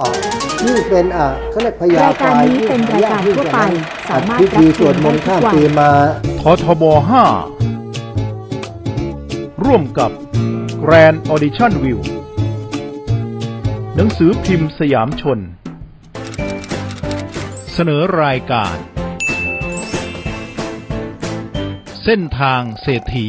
อ๋อนี่เป็นอ่าเขาเรียกพยารายการนี้เป็นรายการทั่วไปสามารถพิธีรับชมสวดมนต์ได้ทุกข้ามวัน ปีมา ททบ 5 ร่วมกับ Grand Audition View หนังสือพิมพ์สยามชน เสนอรายการ เส้นทางเศรษฐี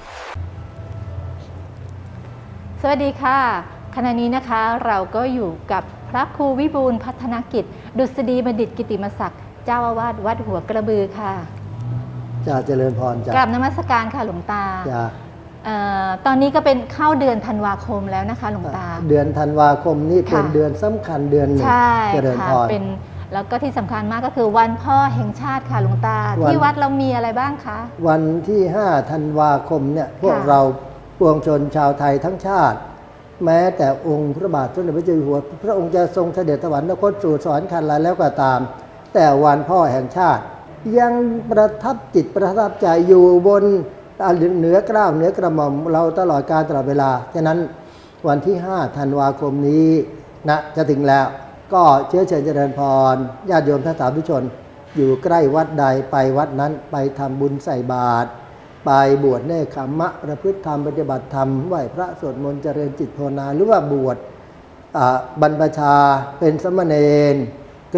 สวัสดีค่ะ ขณะนี้นะคะเราก็อยู่กับพระครูวิบูลย์พัฒนกิจ ดุษฎีบัณฑิตกิติมศักดิ์เจ้าอาวาสวัดหัวกระบือค่ะจะเจริญพรกราจ้ะบนมัสการค่ะหลวงตาจะเอ่อตอนนี้ก็เป็นเข้าเดือนธันวาคมแล้วนะคะ หลวงตา เดือนธันวาคมนี่เป็นค่ะเดือนสำคัญเดือนหนึ่งใช่เจริญค่ะพร เป็นแล้วก็ที่สำคัญมากก็คือวันพ่อแห่งชาติค่ะหลวงตา วัน ที่วัดเรามีอะไรบ้างคะ วันที่ 5 ธันวาคมเนี่ยพวกค่ะ เรา ปวงชนชาวไทยทั้งชาติ แม้แต่องค์พระบาทสมเด็จพระเจ้าอยู่หัว พระองค์จะทรงเสด็จสวรรคตสู่สวรรคันไรแล้วก็ตาม แต่วันพ่อแห่งชาติ ยังประทับจิตประทับใจอยู่บนเหนือกล้าวเหนือกระหม่อมเราตลอดการตลอดเวลาฉะนั้นวันที่ 5 ธันวาคมนี้นะจะถึงแล้วก็เชื้อเชิญเจริญพรญาติโยมท่านสาธุชน อยู่ใกล้วัดใดไปวัดนั้นไปทำบุญใส่บาตร ไปบวชเนคขมมะประพฤติธรรมปฏิบัติธรรมไหว้พระสวดมนต์เจริญจิตภาวนาหรือว่าบวชอ่าบรรพชาเป็นสมณเณร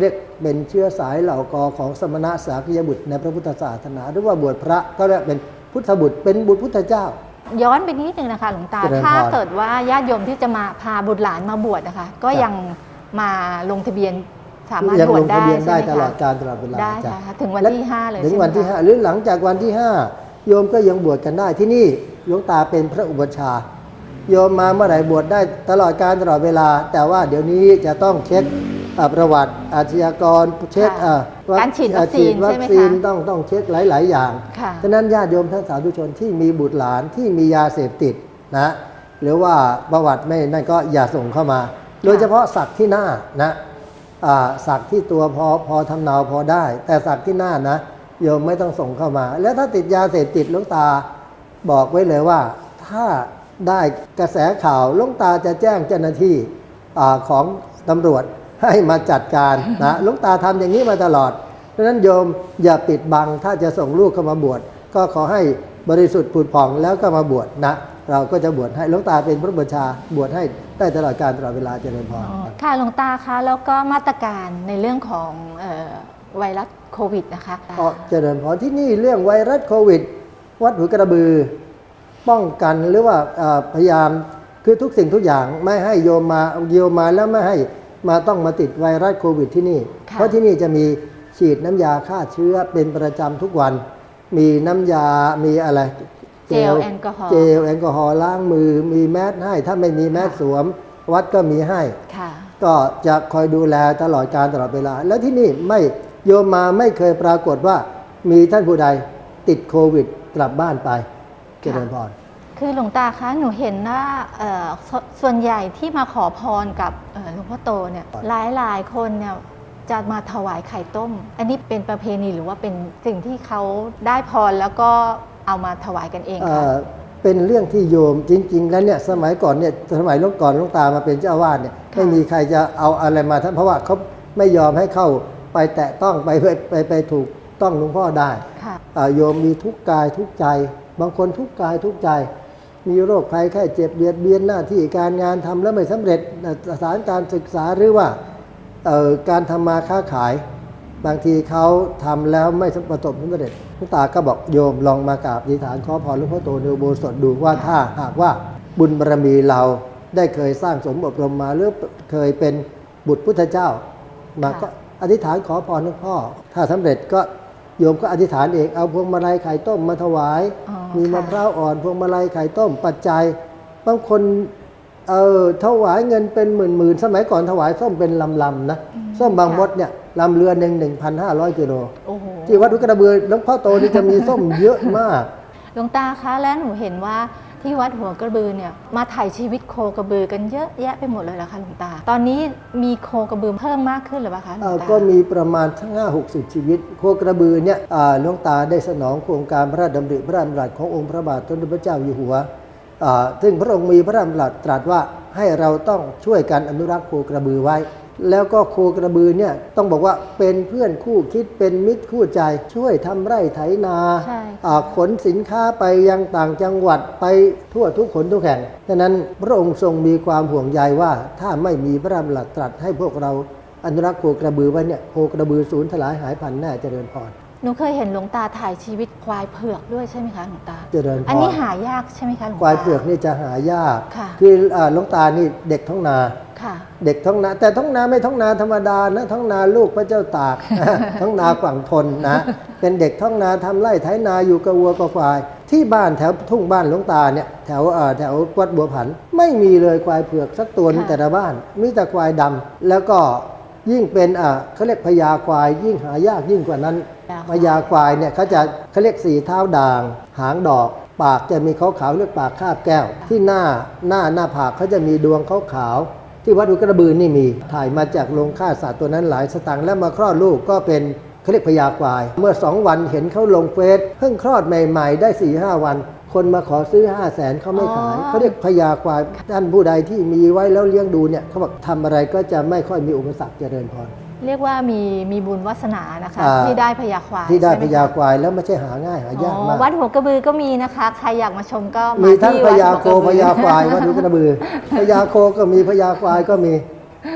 เรียกเป็นเชื้อสายเหล่ากอของสมณะสาคยบุตรในพระพุทธศาสนา หรือว่าบวชพระก็เรียกเป็นพุทธบุตรเป็นบุตรพุทธเจ้า ย้อนไปนิดนึงนะคะหลวงตาเจริญพรถ้าเกิดว่าญาติโยมที่จะมาพาบุตรหลานมาบวชนะคะ ก็ครับยังมาลงทะเบียนสามารถยังบวลชงได้ทะเบียนได้ใช่ไหมตลอดคะการตลอดเวลาได้จ้ะค่ะถึงวันและที่ห้าเลยถึงใช่ไหมวันที่คะ5หรือหลังจากวันที่ 5 โยมก็ยังบวชกันได้ที่นี่หลวงตาเป็นพระอุปชฌาย์โยมมาเมื่อไหร่บวชได้ตลอดการตลอดเวลา แต่ว่าเดี๋ยวนี้จะต้องเช็คอ่าประวัติอาชญากรเช็คค่ะอ่าวัคการฉีดวัคซีนฉีดวัใช่คไหมซีนคะต้องต้องเช็คหลาย ๆ อย่างค่ะฉะนั้นญาติโยมท่านสาธุชนที่มีบุตรหลานที่มียาเสพติดนะหรือว่าประวัติไม่นั่นก็อย่าส่งเข้ามา โดยเฉพาะสักที่หน้านะอ่าสักที่ตัวพอพอทำเนาพอได้ แต่สักที่หน้านะ โยมไม่ต้องส่งเข้ามา แล้วถ้าติดยาเสพติดลวงตาบอกไว้เลยว่า ถ้าได้กระแสข่าวลวงตาจะแจ้งเจ้าหน้าที่อของตำรวจให้มาจัดการนะลวงตาทำอย่างนี้มาตลอดเพราะฉะนั้นโยมอย่าปิดบังถ้าจะส่งลูกเข้ามาบวชก็ขอให้บริสุทธิ์ผุดผ่องแล้วก็มาบวชนะ เราก็จะบวชให้หลวงตาเป็นพระบัญชาบวชให้ได้ตลอดการตลอดเวลาเจริญพรค่ะหลวงตาคะแล้วก็มาตรการในเรื่องของ ไวรัสโควิดนะคะก็เจริญพรที่นี่เรื่องไวรัสโควิด วัดหัวกระบือ ป้องกันหรือว่าเอ่อพยายามคือทุกสิ่งทุกอย่างไม่ให้โยมมาโยมมาแล้วไม่ให้มาต้องมาติดไวรัสโควิดที่นี่ค่ะเพราะที่นี่จะมีฉีดน้ำยาฆ่าเชื้อเป็นประจำทุกวัน มีน้ำยา มีอะไร เจลแอลกอฮอล์ เจลแอลกอฮอล์ล้างมือ มีแมสให้ ถ้าไม่มีแมสค่ะสวม วัดก็มีให้ค่ะก็จะคอยดูแลตลอดการตลอดเวลา แล้วที่นี่ไม่ โยมมาไม่เคยปรากฏว่ามีท่านผู้ใดติดโควิดกลับบ้านไปเจริญพรคือหลวงตาคะหนูเห็นว่าเอ่อสส่วนใหญ่ที่มาขอพรกับเอ่อหลวงพ่อโตเนี่ยหลายหลายๆคนเนี่ยจะมาถวายไข่ต้ม อันนี้เป็นประเพณีหรือว่าเป็นสิ่งที่เขาได้พรแล้วก็เอามาถวายกันเองเอ่คะอเป็นเรื่องที่โยมจริง ๆ แล้วเนี่ยสมัยก่อนเนี่ยสมัยหลวงก่อนหลวงตามาเป็นเจ้าอาวาสเนี่ยไม่มีใครจะเอาอะไรมาท่านเพราะว่าเขาไม่ยอมให้เข้า ไปแตะต้องไปไปไปไปถูกต้องหลวงพ่อได้ค่ะอ่าโยมมีทุกข์กายทุกข์ใจ บางคนทุกข์กายทุกข์ใจ มีโรคภัยแค่เจ็บเบียดเบียนหน้าที่การงานทำแล้วไม่สำเร็จอ่าสถานการศึกษาหรือว่าเอ่อการทำมาค้าขาย บางทีเขาทำแล้วไม่ประสบผลสำเร็จหลวงตาก็บอกโยมลองมากราบอธิษฐานขอพรหลวงพ่อโตในอุโบสถดูว่าถ้าหากว่าบุญบารมีเราได้เคยสร้างสมอบรมมาหรือเคยเป็นบุตรพุทธเจ้ามาค่ะก็ อธิษฐานขอพรหลวงพ่อ ถ้าสำเร็จก็โยมก็อธิษฐานเองเอาพวงมาลัยไข่ต้มมาถวายอ๋อมีมะค่ะพร้าวอ่อนพวงมาลัยไข่ต้มปัจจัยบางคนเออถวายเงินเป็นหมื่นๆสมัยก่อนถวายส้มเป็นลำๆนะส้มบางมดเนี่ยลำเรือหนึ่งหนึ่งพันห้าร้อยกิโลโอ้โหที่วัดทุกระเบือหลวงพ่อโตนี่จะมีส้มเยอะมากหลวงตาคะแล้วหนูเห็นว่า ที่วัดหัวกระบือเนี่ยมาถ่ายชีวิตโคกระบือกันเยอะแยะไปหมดเลยเหรอคะหลวงตา ตอนนี้มีโคกระบือเพิ่มมากขึ้นหรือเปล่าคะหลวงตาก็มีประมาณทั้งห้าหกสิบชีวิต โคกระบือเนี่ยหลวงตาได้สนองโครงการพระราชดำริพระราชดำรัสขององค์พระบาทสมเด็จพระเจ้าอยู่หัวซึ่งพระองค์มีพระราชดำรัสตรัสว่าให้เราต้องช่วยกันอนุรักษ์โคกระบือไว้ แล้วก็โคกระบือเนี่ยต้องบอกว่าเป็นเพื่อนคู่คิดเป็นมิตรคู่ใจ ช่วยทำไร่ไถนาใช่ค่ะอ่าขนสินค้าไปยังต่างจังหวัดไปทั่วทุกขนทุกแห่งฉะนั้นพระองค์ทรงมีความห่วงใยว่าถ้าไม่มีพระราชดำรัสตรัสให้พวกเราอนุรักษ์โคกระบือไว้เนี่ยโคกระบือสูญทลายหายพันธุ์แน่เจริญพร หนูเคยเห็นหลวงตาถ่ายชีวิตควายเผือกด้วยใช่ไหมคะหลวงตา เจริญพรอันนี้หายากใช่ไหมคะหลวงตา ควายเผือกนี่จะหายากค่ะคืออ่าหลวงตานี่เด็กท้องนา ค่ะ เด็กท้องนา แต่ท้องนาไม่ท้องนาธรรมดานะท้องนาลูกพระเจ้าตาก ท้องนาฝั่งทนนะ เป็นเด็กท้องนาทำไร่ไถนาอยู่กับวัวกับควาย ที่บ้านแถวทุ่งบ้านหลวงตาเนี่ยแถวเอ่อแถววัดบัวผัน ไม่มีเลยควายเผือกสักตัวในค่ะ แต่ละบ้าน มีแต่ควายดำแล้วก็ยิ่งเป็นอ่าเขาเรียกพญาควายยิ่งหายากยิ่งกว่านั้น พญาควายเนี่ยเขาจะเขาเรียกสีเท้าด่าง หางดอก ปากจะมีขาวๆเรียกปากคาบแก้ว ที่หน้าหน้าหน้าผากเขาจะมีดวงขาวๆที่วัดอุกระบือนี่มีถ่ายมาจากโรงฆ่าสัตว์ตัวนั้นหลายสตางค์แล้วมาคลอดลูกก็เป็นเขาเรียกพญาควาย เมื่อสองวันเห็นเขาลงเฟซเพิ่งคลอดใหม่ๆ ได้4ี่ห้าวันคนมาขอซื้อ 5 0 0แสนเขาไม่ขายอ๋อเขาเรียกพญาควายท่านผู้ใดที่มีไว้แล้วเลี้ยงดูเนี่ยเขาบอกทำอะไรก็จะไม่ค่อยมีอุปสรรคเจริญพร เรียกว่ามีมีบุญวาสนานะคะ อ่า ที่ได้พญาควายที่ได้ใช่หพมคะญาควายแล้วไม่ใช่หาง่ายหายากอ๋อมาก วัดหัวกระบือก็มีนะคะ ใครอยากมาชมก็มามีทั้งที่พวัดญาหัวโคกระพบือญาควายวัดดูกระบือ พญาโคก็มีพญาควายก็มี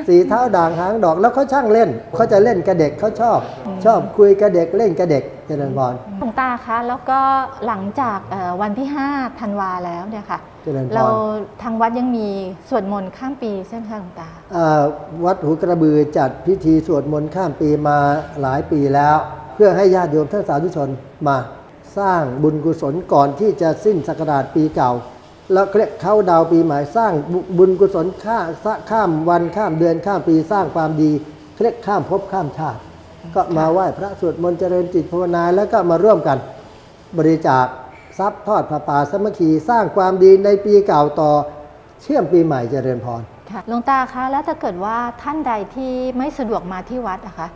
สีเท้าด่างหางดอก แล้วเขาช่างเล่นเขาจะเล่นกับเด็กเขาชอบ ชอบคุยกับเด็กเล่นกับเด็กเจริญพร หลวงตาคะแล้วก็หลังจากเอ่อวันที่5ธันวาแล้วเนี่ยค่ะเจริญพเรารทางวัดยังมีสวดมนต์ข้ามปีใช่ไหมคะหลวงตาอ่าวัดหูกระบือจัดพิธีสวดมนต์ข้ามปีมาหลายปีแล้ว เพื่อให้ญาติโยมท่านสาธุชนมาสร้างบุญกุศลก่อนที่จะสิ้นศักราชปีเก่า แล้วเรียกเข้าดาวปีใหม่สร้างบุบุญกุศลข้าข้ามวันข้ามเดือนข้ามปีสร้างความดีเรียกข้ามภพข้ามชาติก็มาไหว้พระสวดมนต์เจริญจิตภาวนาแล้วก็มาร่วมกันบริจาค ทรัพย์ทอดผ้าป่าสามัคคีสร้างความดีในปีเก่าต่อเชื่อมปีใหม่เจริญพรค่ะหลวงตาคะแล้วถ้าเกิดว่าท่านใดที่ไม่สะดวกมาที่วัดนะคะ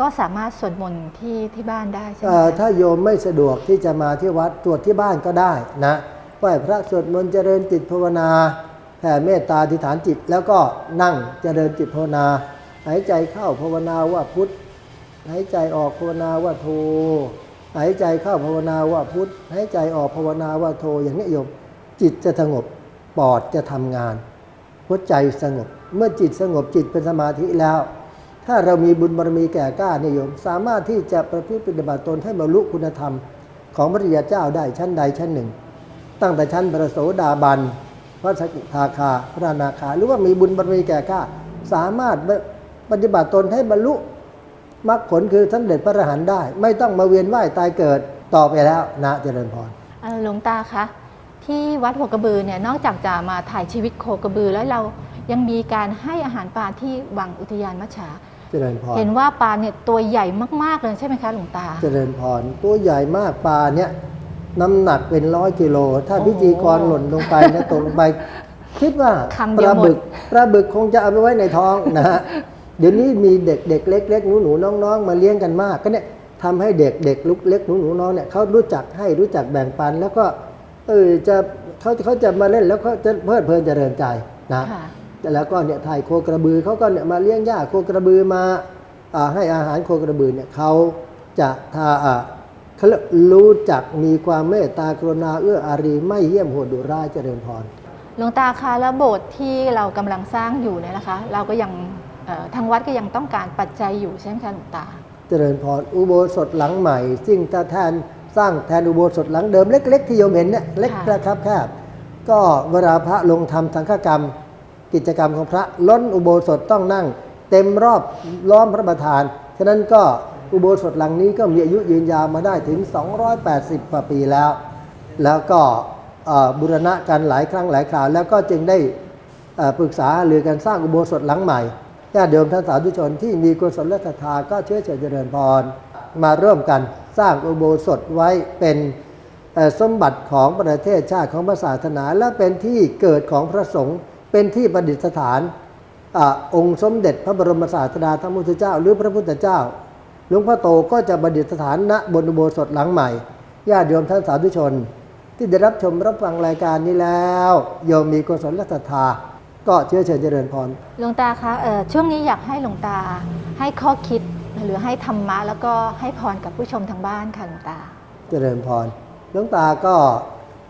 ก็สามารถสวดมนต์ที่ที่บ้านได้ใช่ไหมเอ่อคะถ้าโยมไม่สะดวกที่จะมาที่วัดตรวจที่บ้านก็ได้นะไหว้พระสวดมนต์เจริญจิตภาวนาแผ่เมตตาธิษฐานจิต แล้วก็นั่งเจริญจิตภาวนา หายใจเข้าภาวนาว่าพุทธหายใจออกภาวนาว่าโท หายใจเข้าภาวนาว่าพุทธหายใจออกภาวนาว่าโทอย่างนี้โยมจิตจะสงบปอดจะทำงานหัวใจสงบ เมื่อจิตสงบจิตเป็นสมาธิแล้ว ถ้าเรามีบุญบารมีแก่กล้าเนี่ยโยม สามารถที่จะประพฤติปฏิบัติตนให้บรรลุคุณธรรม ของพระริยเจ้าได้ชั้นใดชั้นหนึ่ง ตั้งแต่ชั้นพระโสดาบันพระสกิทาคาพระนาคา หรือว่ามีบุญบารมีแก่กล้า สามารถปฏิบัติตนให้บรรลุ มรรคผลคือสำเร็จพระอรหันต์ได้ ไม่ต้องมาเวียนว่ายตายเกิดต่อไปแล้วนะเจริญพรเอ่อหลวงตาคะที่วัดหัวกระบือเนี่ยนอกจากจะมาถ่ายชีวิตโคกระบือแล้วเรายังมีการให้อาหารปลาที่วังอุทยานมัชฉาเจริญพรเห็นว่าปลาเนี่ยตัวใหญ่มากๆเลยใช่ไหมคะหลวงตา เจริญพรตัวใหญ่มากปลาเนี่ยน้ำหนักเป็นร้อยกิโล ถ้าโอ้โหพิธีกรหล่นลงไปนะตกลงไป คิดว่าคำปเดียวลาหมดบึกปลาบึกคงจะเอาไปไว้ในท้องนะฮะ เดี๋ยวนี้มีเด็กเด็กเล็กเล็กหนูหนูน้องน้องมาเลี้ยงกันมาก ก็เนี่ยทำให้เด็กเด็กลุกเล็กหนูหนูน้องเนี่ยเขารู้จักให้รู้จักแบ่งปัน แล้วก็เออจะเขาเขาจะมาเล่นแล้วเขาจะเพลิดเพลินเจริญใจนะค่แล้วก็เนี่ยถ่ายโคกระบือเขาก็เนี่ยมาเลี้ยงหญ้าโคกระบือมาอให้อาหารโคกระบือเนี่ยเขาจะทาอ่าเขาเรู้จักมีความเมตตากรุณาเอื้ออารีไม่เยี่ยมโหดดุร้ายเจริญพรหลวงตาคะแล้วโบสถ์ที่เรากำลังสร้างอยู่เนี่ยนะคะ เราก็ยัง ทางวัดก็ยังต้องการปัจจัยอยู่ใช่ไหมคะหลวงตา เจริญพรอุโบสถหลังใหม่ ซึ่งจะแทนสร้างแทนอุโบสถหลังเดิมเล็ก ๆ ที่โยมเห็นเนี่ยเล็กค่ะนะครับแคบก็เวลาพระลงทำสังฆกรรม กิจกรรมของพระล้นอุโบสถต้องนั่ง เต็มรอบล้อมพระประธานฉะนั้นก็อุโบสถหลังนี้ก็มีอายุยืนยาวมาได้ถึง 280กว่าปีแล้ว แล้วก็เอ่อบูรณะกันหลายครั้งหลายคราว แล้วก็จึงได้เอ่อปรึกษาหรือการสร้างอุโบสถหลังใหม่ ญาติโยมท่านสาธุชนที่มีกุศลละศรัทธาก็เชื้อเชิญเจริญพร มาร่วมกันสร้างอุโบสถไว้เป็นสมบัติของประเทศชาติของพระศาสนา และเป็นที่เกิดของพระสงฆ์เป็นที่ประดิษฐานอองค์สมเด็จพระบรมศาสดาธรรมพุทธเจ้า หรือพระพุทธเจ้าหลวงพ่อโตก็จะประดิษฐานณบนอุโบสถหลังใหม่ญาติโยมท่านสาธุชน ที่ได้รับชมรับฟังรายการนี้แล้วโยมมีกุศลละศรัทธา ก็เชื้อเชิญเจริญพร หลวงตาคะเอ่อช่วงนี้อยากให้หลวงตาให้ข้อคิดหรือให้ธรรมะ แล้วก็ให้พรกับผู้ชมทางบ้านค่ะหลวงตา เจริญพร หลวงตาก็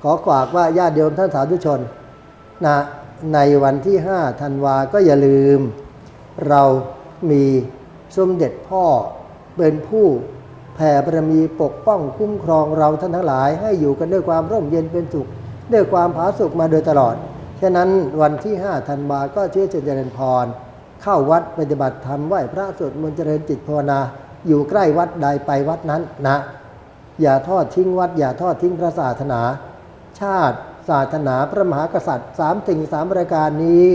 ขอฝากว่าญาติโยมท่านสาธุชนนะในวันที่5ธันวาก็อย่าลืม เรามีสมเด็จพ่อเป็นผู้แผ่บารมีปกป้องคุ้มครองเราท่านทั้งหลาย ให้อยู่กันด้วยความร่มเย็นเป็นสุข ด้วยความผาสุกมาโดยตลอด ฉะนั้นวันที่5ธันวาก็เชื่อเจริญพร เข้าวัดปฏิบัติธรรมไหว้พระสวดมนต์เจริญจิตภาวนา อยู่ใกล้วัดใดไปวัดนั้นนะ อย่าทอดทิ้งวัด อย่าทอดทิ้งพระศาสนา ชาติศาสนาพระมหากษัตริย์สามสิ่งสามปรายการนี้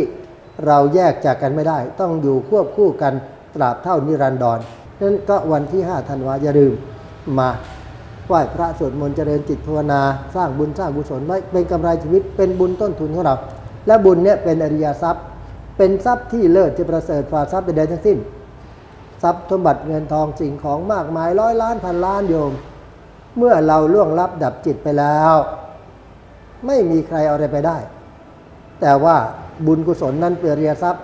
เราแยกจากกันไม่ได้ ต้องอยู่ควบคู่กันตราบเท่านิรันดรนั้นก็วันที่5ธันวาอย่าลืมมา ไหว้พระสวดมนต์เจริญจิตภาวนา สร้างบุญสร้างกุศลไว้เป็นกำไรชีวิตเป็นบุญต้นทุนของเรา และบุญเนี่ยเป็นอริยทรัพย์ เป็นทรัพย์ที่เลิศที่ประเสริฐกว่าทรัพย์ใดๆทั้งสิ้น ทรัพย์สมบัติเงินทองสิ่งของมากมายร้อยล้านพันล้านโยม เมื่อเราล่วงลับดับจิตไปแล้ว ไม่มีใครเอาอะไรไปได้ แต่ว่าบุญกุศลนั้นเป็นอริยทรัพย์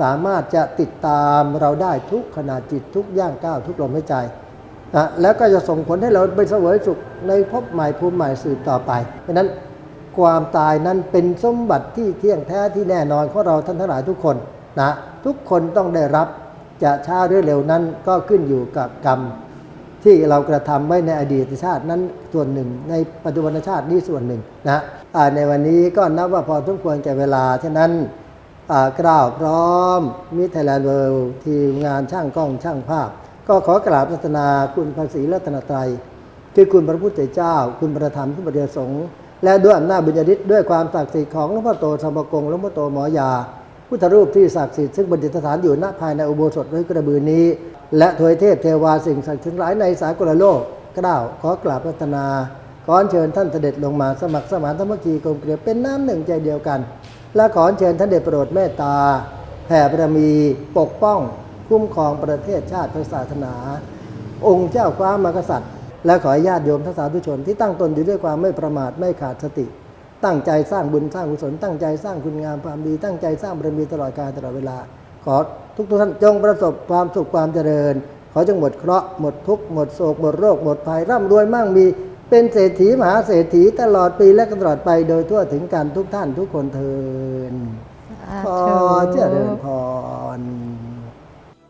สามารถจะติดตามเราได้ทุกขณะจิตทุกย่างก้าวทุกลมหายใจ นะแล้วก็จะส่งผลให้เราไปเสวยสุขในภพใหม่ภูมิใหม่สืบต่อไปเพราะนั้นความตายนั้นเป็นสมบัติที่เที่ยงแท้ที่แน่นอนของเราท่านทั้งหลายทุกคนนะทุกคนต้องได้รับจะช้าหรือเร็วนั้นก็ขึ้นอยู่กับกรรม ที่เรากระทำไว้ในอดีตชาตินั้นส่วนหนึ่ง ในปัจจุบันชาตินี้ส่วนหนึ่งนะในวันนี้ก็นับว่าพอสมควรแก่เวลาฉะนั้นกล่าวพร้อมมิไทยแลนด์เวิลด์ทีมงานช่างกล้องช่างภาพ ก็ขอกราบรัตนาคุณภาษีรัตนตรัยคือคุณพระพุทธเจ้า คุณประธรรมคุณประเดียสงฆ์และด้วยอำนาจบุญญาฤทธิ์ด้วยความศักดิ์สิทธิ์ของหลวงพ่อโตธรรมกงหลวงพ่อโตหมอยา พุทธรูปที่ศักดิ์สิทธิ์ซึ่งประดิษฐานอยู่ณภายในอุโบสถไว้กระบือนี้ และถวยเทพเทวาสิ่งศักดิ์สิทธิ์ทั้งหลายในสากลโลกกล่าวขอกราบรัตนาขอเชิญท่านเสด็จลงมาสมัครสมานธรรมคีกลมเกลียวเป็นน้ำหนึ่งใจเดียวกัน และขอเชิญท่านเดชโปรดเมตตาแผ่บารมีปกป้อง คุ้มครองประเทศชาติศาสนา องค์เจ้าฟ้ามหากษัตริย์ และขอญาติโยมทั้งสาธุชนที่ตั้งตนอยู่ด้วยความไม่ประมาทไม่ขาดสติ ตั้งใจสร้างบุญสร้างกุศลตั้งใจสร้างคุณงามความดี ตั้งใจสร้างบารมีตลอดกาลตลอดเวลา ขอทุกทุกท่านจงประสบความสุขความเจริญ ขอจงหมดเคราะห์หมดทุกข์หมดโศกหมดโรคหมดภัยร่ำรวยมั่งมีเป็นเศรษฐีมหาเศรษฐีตลอดปีและตลอดไปโดยทั่วถึงกันทุกท่านทุกคนเทินขอเจริญพร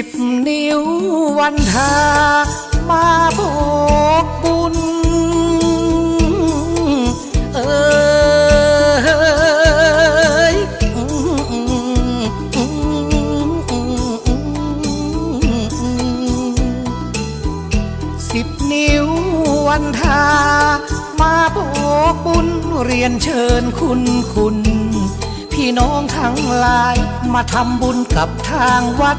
สิบนิ้ววันทามาโบกบุญเอยสิบนิ้ววันทามาโบกบุญเรียนเชิญคุณคุณพี่น้องทั้งหลายมาทำบุญกับทางวัด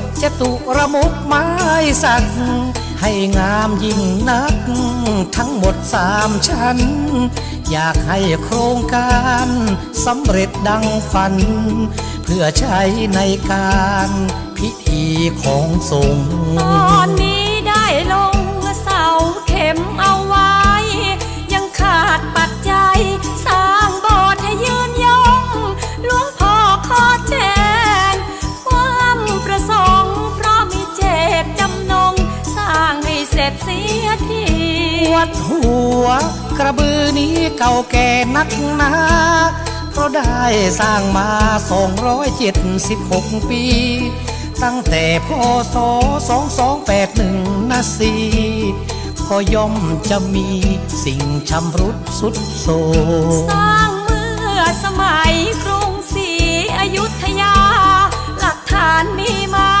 จตุระมุกไม้สัก ให้งามยิ่งนัก ทั้งหมดสามชั้น อยากให้โครงการสำเร็จดังฝัน เพื่อใช้ในการพิธีของสงฆ์ตอนนี้ได้ลง วัดหัว กระบือนี้เก่าแก่นักหนาเพราะได้สร้างมา 276 ปี ตั้งแต่พศ2281นะสีก็ย่อมจะมีสิ่งชำรุดสุดโทสร้างเมื่อสมัยกรุงศรีอยุธยา หลักฐานมีมา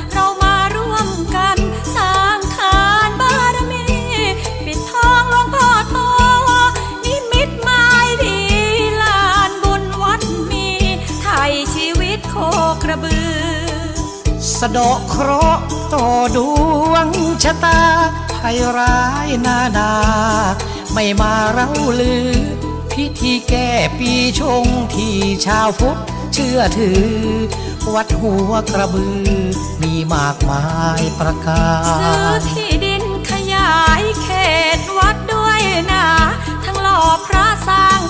กระบือ สะดาะเคราะห์ต่อดวงชะตาภัยร้ายนาดาไม่มาเล่าลือ พิธีแก้ปีชงที่ชาวพุทธเชื่อถือ วัดหัวกระบือ มีมากมายประกาซื้อที่ดินขยายเขตวัดด้วยนะ ทั้งหล่อพระสร้าง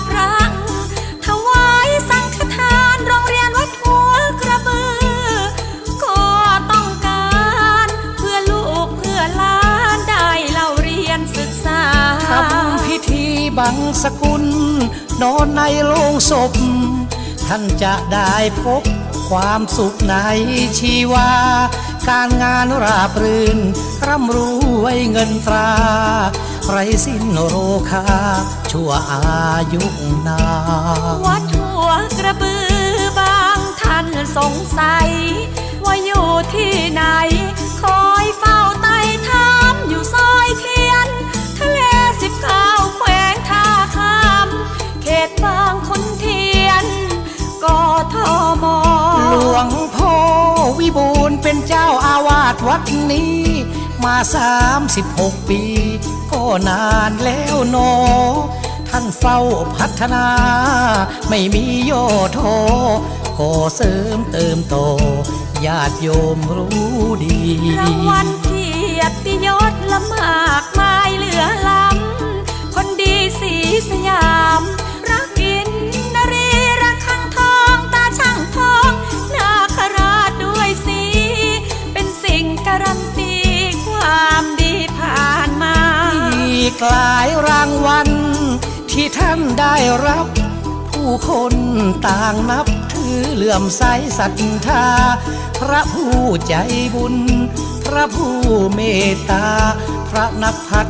บังสกุล นอนในโลงศพ ท่านจะได้พบความสุขในชีวา การงานราบรื่น ร่ำรวยเงินตราไรสิ้นโรคา ชั่วอายุนานวัดหัวกระบือบางท่านสงสัย ว่าอยู่ที่ไหน คอยเฝ้าไต่ถามอยู่ซอยทียนท เขตบางขุนเทียนกทมหลวงพ่อวิบูลย์เป็นเจ้าอาวาสวัดนี้ มาสามสิบหกปี ก็นานแล้วหนอท่านเฝ้าพัฒนา ไม่มีโยโทก็เสริมเติมโต ญาติโยมรู้ดีรางวัลเกียรติยศละมากมายเหลือล้ำคนดีสีสยาม อีกหลายรางวัล ที่ท่านได้รับ ผู้คนต่างนับถือเหลื่อมใสศรัทธา พระผู้ใจบุญ พระผู้เมตตา พระนักพั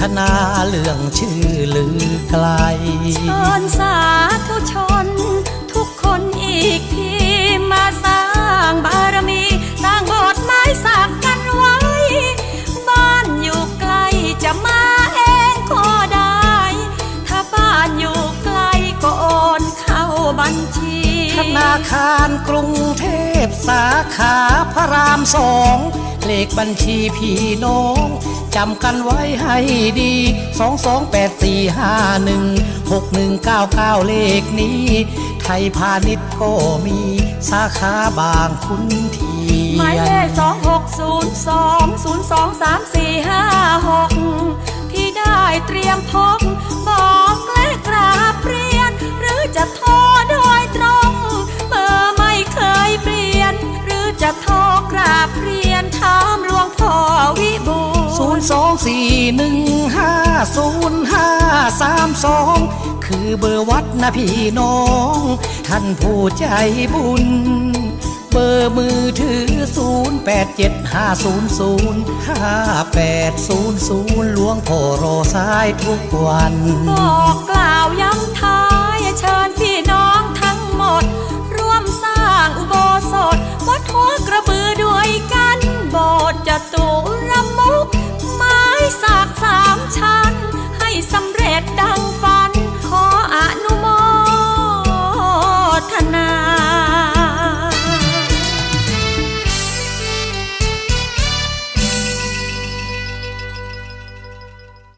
ฒนาเรื่องชื่อลือไกลเชิญสาธุชน ทุกคนอีกทีมาสร้างบารมี สร้างบสถ์ไม้สักกัน ธนาคารกรุงเทพสาขาพระรามสองเลขบัญชีพี่น้องจำกันไว้ให้ดี 2 2 8 4 5 1 6 1 9 9 เลขนี้ ไทยพาณิชย์ก็มีสาขาบางคุณทีหมายเลขสองหกศูนย์สองศูนย์สองสามสี่ห้าหกที่ได้เตรียมพกบอกและกราบเรียน หรือจะโทร จะโทรกราบเรียนถามหลวงพ่อวิบูลย์024150532คือเบอร์วัดนะพี่น้อง ท่านผู้ใจบุญ เบอร์มือถือ 0875005800 หลวงพ่อรอสายทุกวัน บอกกล่าวย้ำทา หัวกระบือด้วยกันบอดจะตุระมุก ไม้สากสามชั้น ให้สำเร็จดังฟ้า